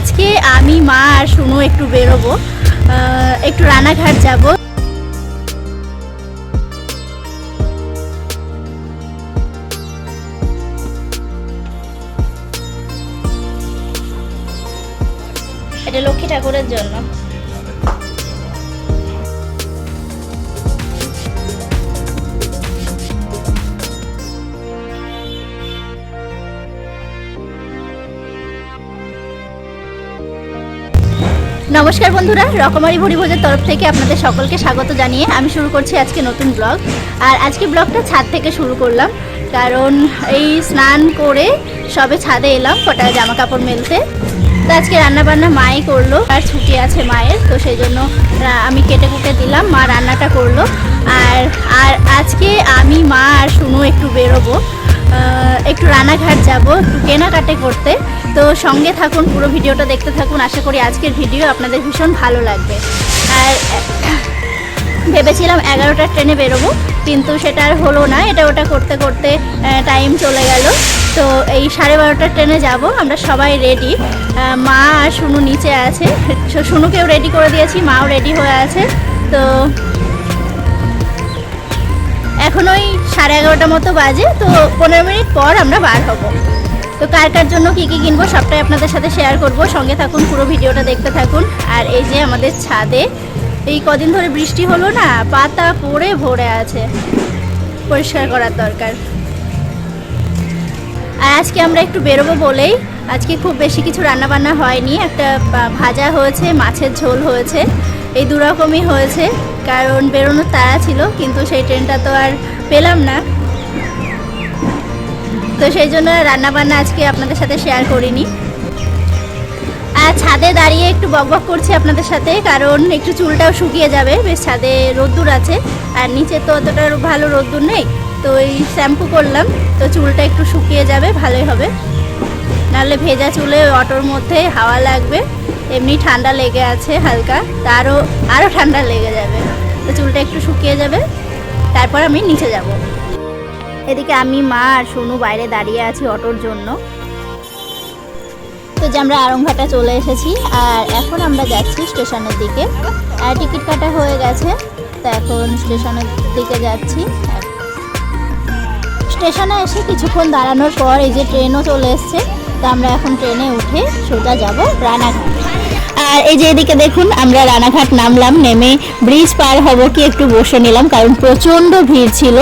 আজকে আমি মা আর শুনো একটু বেরোবো। একটু রানাঘাট যাব। এটা লক্ষ্মী ঠাকুরের জন্য। নমস্কার বন্ধুরা, রকমারি ভরি ভোজের তরফ থেকে আপনাদের সকলকে স্বাগত জানিয়ে আমি শুরু করছি আজকে নতুন ব্লগ। আর আজকে ব্লগটা ছাদ থেকে শুরু করলাম, কারণ এই স্নান করে সবে ছাদে এলাম কটা জামা কাপড় মেলতে। তো আজকে রান্না বান্না মাই করল, আর ছুটি আছে মায়ের, তো সেই জন্য আমি কেটে কুটে দিলাম, মা রান্নাটা করল। আর আর আজকে আমি, মা আর শুনু একটু বেরোবো একটু রানাঘাট যাব, একটু কেনাকাটা করতে। তো সঙ্গে থাকুন, পুরো ভিডিওটা দেখতে থাকুন। আশা করি আজকের ভিডিও আপনাদের ভীষণ ভালো লাগবে। আর, ভেবেছিলাম এগারোটার ট্রেনে বেরোবো, কিন্তু সেটা আর হলো না। এটা ওটা করতে করতে টাইম চলে গেল। তো এই সাড়ে বারোটার ট্রেনে যাব, আমরা সবাই রেডি মা আর শুনু নিচে আছে। শুনুকেও রেডি করে দিয়েছি, মাও রেডি হয়ে আছে। তো এখন ওই সাড়ে এগারোটা মতো বাজে, তো পনেরো মিনিট পর আমরা বার হব। তো কার কার জন্য কী কী কিনবো সবটাই আপনাদের সাথে শেয়ার করব। সঙ্গে থাকুন, পুরো ভিডিওটা দেখতে থাকুন। আর এই যে আমাদের ছাদে, এই কদিন ধরে বৃষ্টি হলো না, পাতা পড়ে ভরে আছে। পরিষ্কার করার দরকার। আর আজকে আমরা একটু বেরোবো বলেই, আজকে খুব বেশি কিছু রান্না বান্না হয়নি। একটা ভাজা হয়েছে, মাছের ঝোল হয়েছে। এই দুরকমই হয়েছে, কারণ বেরোনোর তাড়া ছিল, কিন্তু সেই ট্রেনটা তো আর পেলাম না। তো সেই জন্য রান্না বান্না আজকে আপনাদের সাথে শেয়ার করিনি। আর ছাদে দাঁড়িয়ে একটু বকবক করছি আপনাদের সাথে, কারণ একটু চুলটাও শুকিয়ে যাবে, বেশ ছাদে রোদ্দুর আছে, আর নিচে তো অতটা ভালো রোদ্দুর নেই, তো এই শ্যাম্পু করলাম, তো চুলটা একটু শুকিয়ে যাবে, ভালোই হবে। নাহলে ভেজা চুলে অটোর মধ্যে হাওয়া লাগবে। এমনি ঠান্ডা লেগে আছে হালকা তা আরও আরও ঠান্ডা লেগে যাবে। তো চুলটা একটু শুকিয়ে যাবে, তারপর আমি নিচে যাব। এদিকে আমি, মা আর সোনু বাইরে দাঁড়িয়ে আছি অটোর জন্য। তো যে আমরা আরংঘাটা চলে এসেছি, আর এখন আমরা যাচ্ছি স্টেশনের দিকে। আর টিকিট কাটা হয়ে গেছে, তো এখন স্টেশনের দিকে যাচ্ছি। স্টেশনে এসে কিছুক্ষণ দাঁড়ানোর পর এই যে ট্রেনও চলে এসছে, তো আমরা এখন ট্রেনে উঠে সোজা যাব রানাঘাট। আর এই যে এদিকে দেখুন, আমরা রানাঘাট নামলাম, নেমে ব্রিজ পার হব কি একটু বসে নিলাম, কারণ প্রচণ্ড ভিড় ছিল।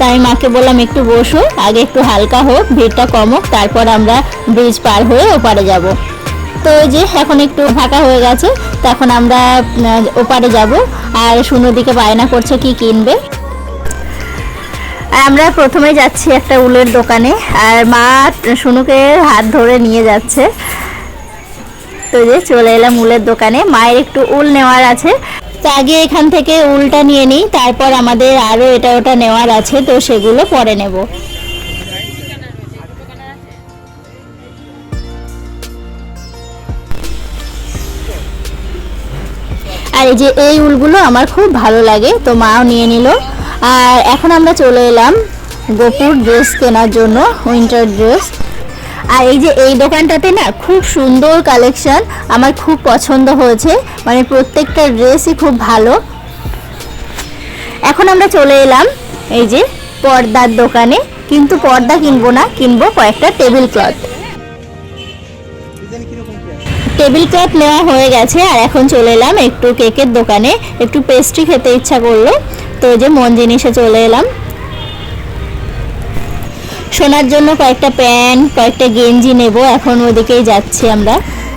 তাই মাকে বললাম, একটু বসো, আগে একটু হালকা হোক, ভিড়টা কমুক তারপর আমরা ব্রিজ পার হয়ে ওপারে যাব। তো এই যে এখন একটু ফাঁকা হয়ে গেছে, তো এখন আমরা ওপারে যাব। আর দিকে বায়না করছে কি কিনবে। আমরা প্রথমে যাচ্ছি একটা উলের দোকানে, আর মা শুনুকে হাত ধরে নিয়ে যাচ্ছে। তো যে চলে এলাম উলের দোকানে। মায়ের একটু উল নেওয়ার আছে। তো আগে এখান থেকে উলটা নিয়ে নিই, তারপর আমাদের আরও এটা ওটা নেওয়ার আছে, তো সেগুলো পরে নেব। আর এই যে এই উলগুলো আমার খুব ভালো লাগে, তো মাও নিয়ে নিল। আর এখন আমরা চলে এলাম গোপুর ড্রেস কেনার জন্য, উইন্টার ড্রেস। আর এই যে এই দোকানটাতে না খুব সুন্দর কালেকশন আমার খুব পছন্দ হয়েছে। মানে প্রত্যেকটা ড্রেসই খুব ভালো। এখন আমরা চলে এলাম এই যে পর্দার দোকানে। কিন্তু পর্দা কিনবো না, কিনবো কয়েকটা টেবিল ক্লথ টেবিল ক্লথ নেওয়া হয়ে গেছে, আর এখন চলে এলাম একটু কেকের দোকানে। একটু পেস্ট্রি খেতে ইচ্ছা করল। তো যে মন জিনিসে চলে এলাম। শোনার জন্য কয়েকটা প্যান্ট, কয়েকটা গেঞ্জি নেব। এখন ওদিকেই যাচ্ছি আমরা।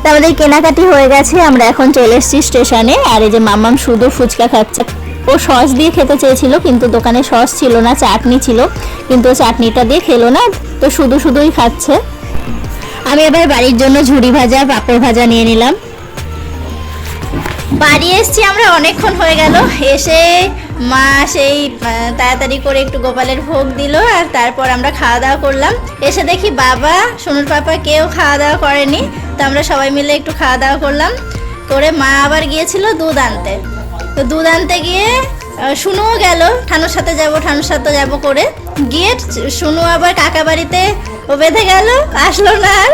আমাদের কেনাকাটি হয়ে গেছে। আমরা এখন চলে এসেছি স্টেশনে। আর এই যে মামাম শুধু ফুচকা খাচ্ছে। ও সস দিয়ে খেতে চেয়েছিল, কিন্তু দোকানে সস ছিল না, চাটনি ছিল। কিন্তু চাটনিটা দিয়ে খেলো না, তো শুধু শুধুই খাচ্ছে। আমি এবার বাড়ির জন্য ঝুড়ি ভাজা, পাঁপড় ভাজা নিয়ে নিলাম। বাড়ি এসছি আমরা, অনেকক্ষণ হয়ে গেল। এসে মা সেই তাড়াতাড়ি করে একটু গোপালের ভোগ দিল আর তারপর আমরা খাওয়া দাওয়া করলাম। এসে দেখি বাবা, সোনুর পাপা কেউ খাওয়া দাওয়া করেনি, তো আমরা সবাই মিলে একটু খাওয়া দাওয়া করলাম। করে মা আবার গিয়েছিল দুধ আনতে। তো দুধ আনতে গিয়ে শুনুও গেল। ঠানুর সাথে যাব, ঠানুর সাথে যাব করে। গিয়ে শুনু আবার কাকা বাড়িতে ও বেঁধে গেল। আসলো না আর।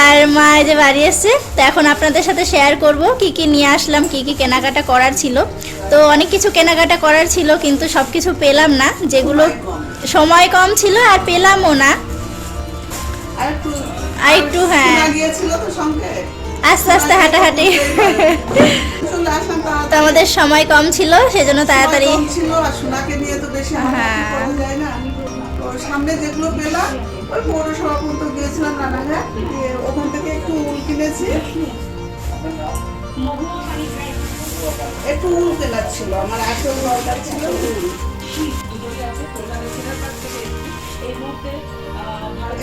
আর মা এই যে বাড়ি এসছে তো এখন আপনাদের সাথে শেয়ার করব কি কি নিয়ে আসলাম কি কি কেনাকাটা করার ছিল। তো অনেক কিছু কেনাকাটা করার ছিল কিন্তু সব কিছু পেলাম না যেগুলো সময় কম ছিল আর পেলামও না। আর একটু হ্যাঁ। আস্তে আস্তে হাঁটাহাঁটি তো আমাদের সময় কম ছিল সেজন্য তাড়াতাড়ি। হ্যাঁ। সামনে যেগুলো পেলাম ওই পৌরসভা পর্যন্ত গিয়েছিলাম রানাঘাট, দিয়ে ওখান থেকে একটু উল কিনেছি। একটু উল কেনার ছিল, আমার আসল দরকার ছিল উল।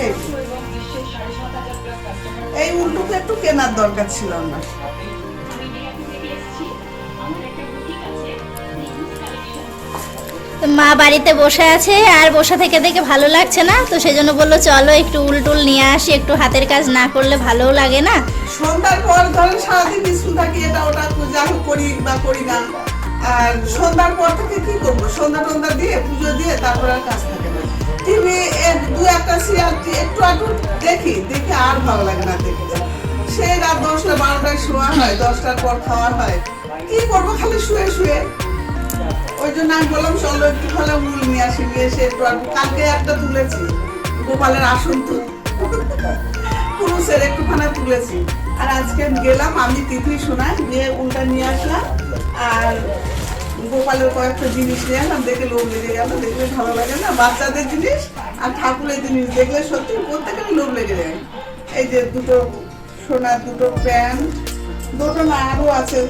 এই। এই উলটুকু একটু কেনার দরকার ছিল আমার। তো মা বাড়িতে বসে আছে আর বসে থেকে দেখে ভালো লাগছে না। তো সেজন্য বলল, চলো একটু উল টুল নিয়ে আসি, একটু হাতের কাজ না করলে ভালোও লাগে না। সন্ধ্যার পর ধরেন সারাদিন স্কুল থাকি, এটা ওটা যা করি বা করি না আর সন্ধ্যার পর থেকে কি করব? সন্ধ্যা টন্ধা দিয়ে পুজো দিয়ে তারপর আর কাজ থাকে না। টিভি দু একটা সিরিয়াল একটু আধটু দেখি, দেখে আর ভালো লাগে না দেখতে। সেই রাত দশটা বারোটায় শোয়া হয়, দশটার পর খাওয়া হয়। কি করব? খালি শুয়ে শুয়ে। ওই জন্য আমি বললাম, চলো একটু খালে মূল নিয়ে আসি, নিয়ে এসে একটু আর কালকে একটা তুলেছি, গোপালের আসন তো। পুরুষের একটুখানা তুলেছি। আর আজকে গেলাম, আমি তিথি শোনাই, গিয়ে উল্টা নিয়ে আসলাম, আর গোপালের কয়েকটা জিনিস নিয়ে আসলাম, দেখে লোক লেগে গেল, দেখলে ভালো লাগে না, বাচ্চাদের জিনিস আর ঠাকুরের জিনিস দেখলে সত্যি প্রত্যেকেরই লোভ লেগে যায়। এই যে দুটো সোনার দুটো প্যান্ট, দুটো না আরও আছে।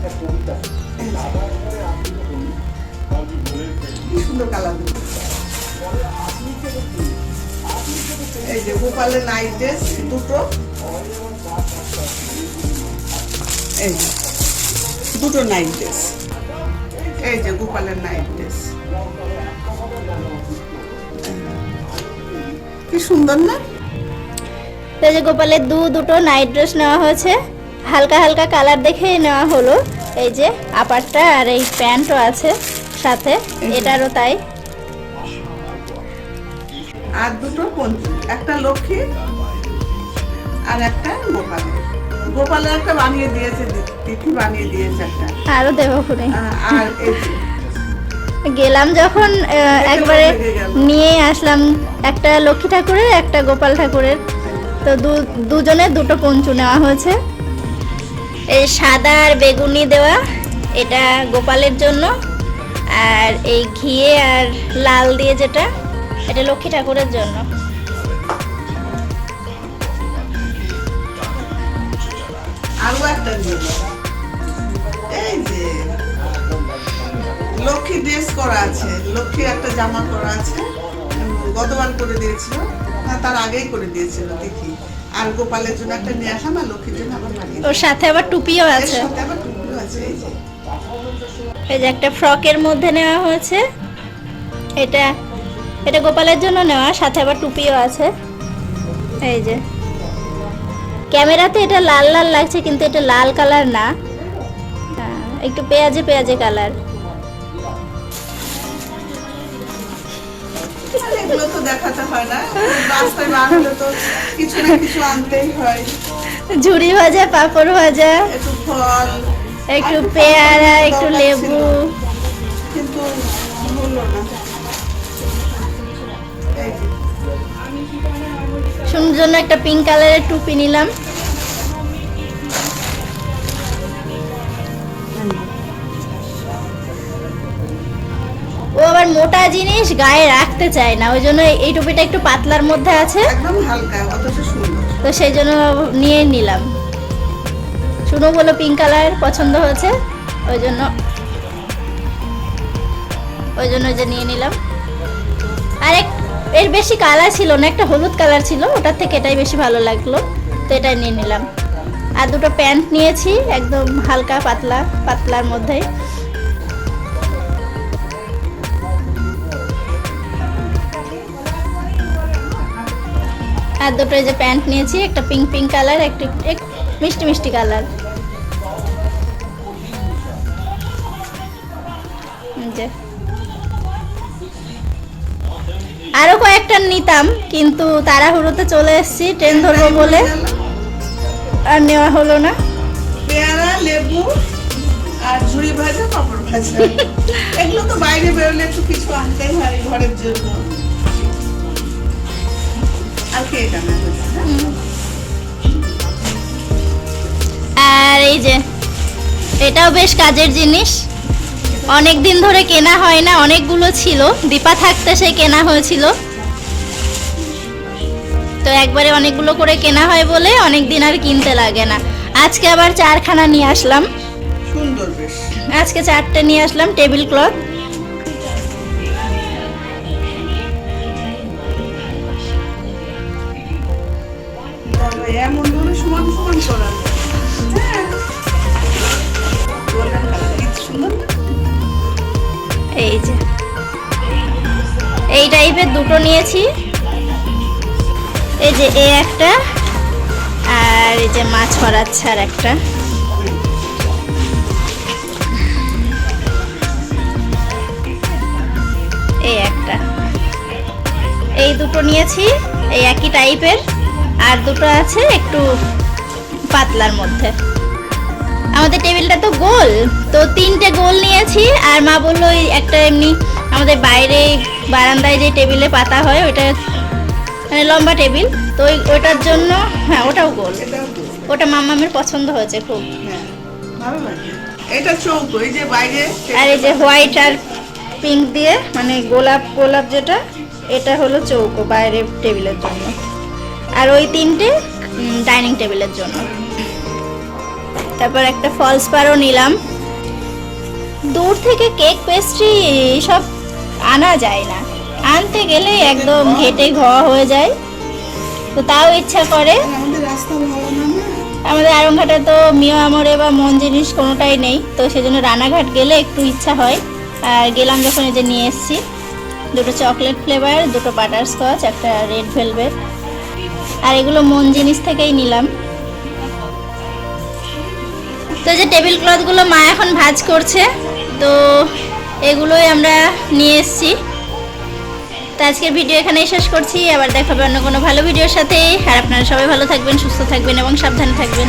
এই যে গোপালের নাইট ড্রেস, দুটো এই দুটো নাইট ড্রেস। এই যে গোপালের নাইট ড্রেস কি সুন্দর না এই যে গোপালের দু, দুটো নাইট ড্রেস নেওয়া হয়েছে। হালকা হালকা কালার দেখে নেওয়া হলো। এই যে আপারটা আর এই প্যান্টও আছে সাথে এটারও তাই। আর দুটো একটা লক্ষ্মী আর একটা গোপালের গোপালের একটা বানিয়ে দিয়েছে তিথি বানিয়ে দিয়েছে একটা। আরও দেবো খুনে আর গেলাম যখন একবারে নিয়ে আসলাম একটা লক্ষ্মী ঠাকুরের একটা গোপাল ঠাকুরের। তো দুজনে দুটো পঞ্চু নেওয়া হয়েছে। এই সাদা আর বেগুনি দেওয়া, এটা গোপালের জন্য। আর এই ঘিয়ে আর লাল দিয়ে যেটা, এটা লক্ষ্মী ঠাকুরের জন্য। লক্ষ্মী ড্রেস করা আছে লক্ষ্মী একটা জামা করা আছে গতবার করে দিয়েছিল। না তার আগেই করে দিয়েছিল দেখি আর গোপালের জন্য একটা নিয়ে আসলাম আর লক্ষ্মীর জন্য আবার বানিয়ে ওর সাথে আবার টুপিও আছে। সাথে আবার টুপিও আছে এই যে। এই যে একটা ফ্রকের মধ্যে নেওয়া হয়েছে। এটা এটা গোপালের জন্য নেওয়া সাথে আবার টুপিও আছে। এই যে। ক্যামেরাতে এটা লাল লাল লাগছে কিন্তু এটা লাল কালার না। হ্যাঁ, একটু পেঁয়াজে পেঁয়াজে কালার। এগুলো তো দেখাতে হয় না। রাস্তায় বার হলে তো কিছু না কিছু আনতেই হয়। ঝুড়ি ভাজা পাঁপড় ভাজা একটু ফল একটু পেয়ারা একটু লেবু। কিন্তু হলো না। জন্য একটা পিঙ্ক কালারের টুপি নিলাম। ও আবার মোটা জিনিস গায়ে রাখতে চায় না ওই জন্য এই টুপিটা একটু পাতলার মধ্যে আছে। একদম হালকা অথচ সুন্দর। তো সেই জন্য নিয়ে নিলাম। শুনো বলো পিঙ্ক কালার পছন্দ হয়েছে? ওই জন্য ওই জন্য যে নিয়ে নিলাম। আর এক এর বেশি কালার ছিল না একটা হলুদ কালার ছিল ওটার থেকে এটাই বেশি ভালো লাগল তো এটাই নিয়ে নিলাম। আর দুটো প্যান্ট নিয়েছি একদম হালকা পাতলা পাতলার মধ্যে আর দুটো এই যে প্যান্ট নিয়েছি একটা পিঙ্ক পিঙ্ক কালার একটা এক মিষ্টি মিষ্টি কালার যে। আরও কয়েকটা নিতাম কিন্তু তাড়াহুড়োতে চলে এসেছি ট্রেন ধরবো বলে। আর নেওয়া হলো না। পেয়ারা লেবু আর ঝুড়ি ভাজা পাপড় ভাজা। এগুলো তো বাইরে বেরোলে একটু কিছু আনতেই হয় ঘরের জন্য। আর এই যে এটাও বেশ কাজের জিনিস। অনেক দিন ধরে কেনা হয় না অনেকগুলো ছিল। দীপা থাকতে সে কেনা হয়েছিল। তো একবারে অনেকগুলো করে কেনা হয় বলে অনেক দিন আর কিনতে লাগে না। আজকে আবার চারখানা নিয়ে আসলাম। সুন্দর বেশ। আজকে চারটে নিয়ে আসলাম টেবিল ক্লথ। বাবা, এমন ধরে সমান সমান করার হ্যাঁ? এই যে। এই টাইপের দুটো নিয়েছি। এই যে এ একটা আর এই যে মাছ ছড়াচ্ছে আর একটা। এই একটা। এই দুটো নিয়েছি এই একই টাইপের আর দুটো আছে একটু পাতলার মধ্যে। আমাদের টেবিলটা তো গোল তো তিনটে গোল নিয়েছি আর মা বলল ওই একটা এমনি আমাদের বাইরে বারান্দায় যে টেবিলে পাতা হয় ওইটা মানে লম্বা টেবিল তো ওই ওটার জন্য হ্যাঁ ওটাও গোল। ওটা মামামের পছন্দ হয়েছে খুব। হ্যাঁ, ভালো লাগে। এটা চৌকো এই যে বাইরে আর এই যে হোয়াইট আর পিঙ্ক দিয়ে মানে গোলাপ গোলাপ যেটা এটা হলো চৌকো বাইরের টেবিলের জন্য। আর ওই তিনটে ডাইনিং টেবিলের জন্য। তারপর একটা ফলস পারও নিলাম। দূর থেকে কেক পেস্ট্রি সব আনা যায় না। আনতে গেলে একদম ঘেটে ঘোয়া হয়ে যায়। তো তাও ইচ্ছা করে। আমাদের আরংঘাটে তো মিও আমরে বা মন জিনিস কোনোটাই নেই। তো সেজন্য রানাঘাট গেলে একটু ইচ্ছা হয়। আর গেলাম যখন এই যে নিয়ে এসেছি। দুটো চকলেট ফ্লেভার দুটো বাটার স্কচ একটা রেড ভেলভেট আর এগুলো মন জিনিস থেকেই নিলাম। তো যে টেবিল ক্লথগুলো মা এখন ভাজ করছে, তো এগুলোই আমরা নিয়ে এসেছি। তো আজকের ভিডিও এখানেই শেষ করছি। আবার দেখাবে অন্য কোনো ভালো ভিডিওর সাথে। আর আপনারা সবাই ভালো থাকবেন, সুস্থ থাকবেন এবং সাবধানে থাকবেন।